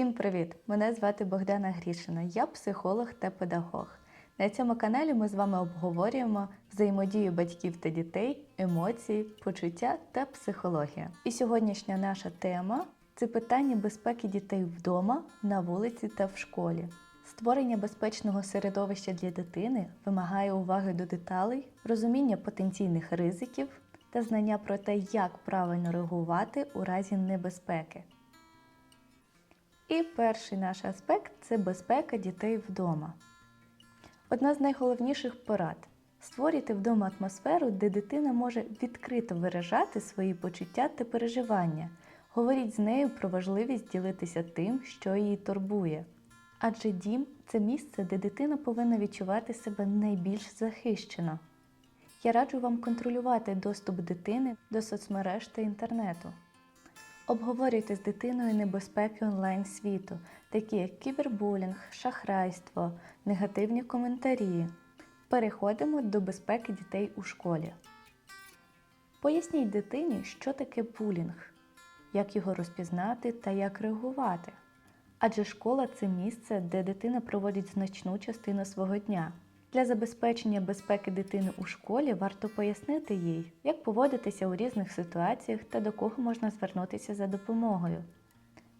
Всім привіт! Мене звати Богдана Грішина. Я психолог та педагог. На цьому каналі ми з вами обговорюємо взаємодію батьків та дітей, емоції, почуття та психологія. І сьогоднішня наша тема це питання безпеки дітей вдома, на вулиці та в школі. Створення безпечного середовища для дитини вимагає уваги до деталей, розуміння потенційних ризиків та знання про те, як правильно реагувати у разі небезпеки. І перший наш аспект це безпека дітей вдома. Одна з найголовніших порад створюйте вдома атмосферу, де дитина може відкрито виражати свої почуття та переживання. Говоріть з нею про важливість ділитися тим, що її турбує. Адже дім це місце, де дитина повинна відчувати себе найбільш захищено. Я раджу вам контролювати доступ дитини до соцмереж та інтернету. Обговорюйте з дитиною небезпеки онлайн світу, такі як кібербулінг, шахрайство, негативні коментарі. Переходимо до безпеки дітей у школі. Поясніть дитині, що таке булінг, як його розпізнати та як реагувати. Адже школа це місце, де дитина проводить значну частину свого дня. Для забезпечення безпеки дитини у школі варто пояснити їй, як поводитися у різних ситуаціях та до кого можна звернутися за допомогою.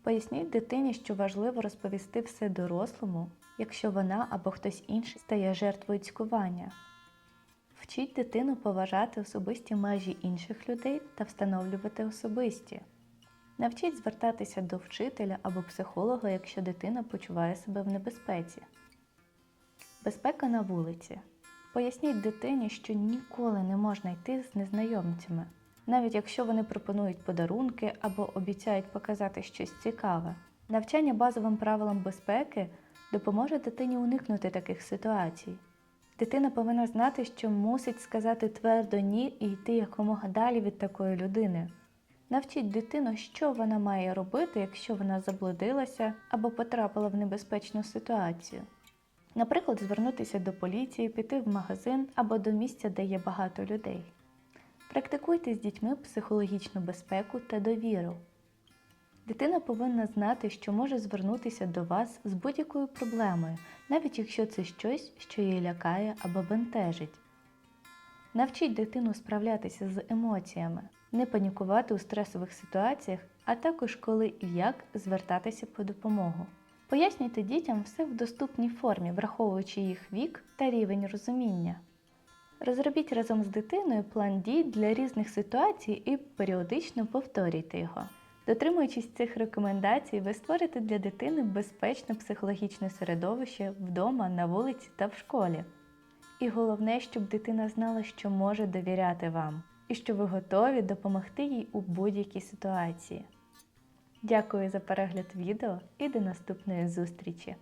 Поясніть дитині, що важливо розповісти все дорослому, якщо вона або хтось інший стає жертвою цькування. Вчіть дитину поважати особисті межі інших людей та встановлювати особисті. Навчіть звертатися до вчителя або психолога, якщо дитина почуває себе в небезпеці. Безпека на вулиці. Поясніть дитині, що ніколи не можна йти з незнайомцями, навіть якщо вони пропонують подарунки або обіцяють показати щось цікаве. Навчання базовим правилам безпеки допоможе дитині уникнути таких ситуацій. Дитина повинна знати, що мусить сказати твердо ні і йти якомога далі від такої людини. Навчіть дитину, що вона має робити, якщо вона заблудилася або потрапила в небезпечну ситуацію. Наприклад, звернутися до поліції, піти в магазин або до місця, де є багато людей. Практикуйте з дітьми психологічну безпеку та довіру. Дитина повинна знати, що може звернутися до вас з будь-якою проблемою, навіть якщо це щось, що її лякає або бентежить. Навчіть дитину справлятися з емоціями, не панікувати у стресових ситуаціях, а також коли і як звертатися по допомогу. Пояснюйте дітям все в доступній формі, враховуючи їх вік та рівень розуміння. Розробіть разом з дитиною план дій для різних ситуацій і періодично повторюйте його. Дотримуючись цих рекомендацій, ви створите для дитини безпечне психологічне середовище вдома, на вулиці та в школі. І головне, щоб дитина знала, що може довіряти вам, і що ви готові допомогти їй у будь-якій ситуації. Дякую за перегляд відео і до наступної зустрічі!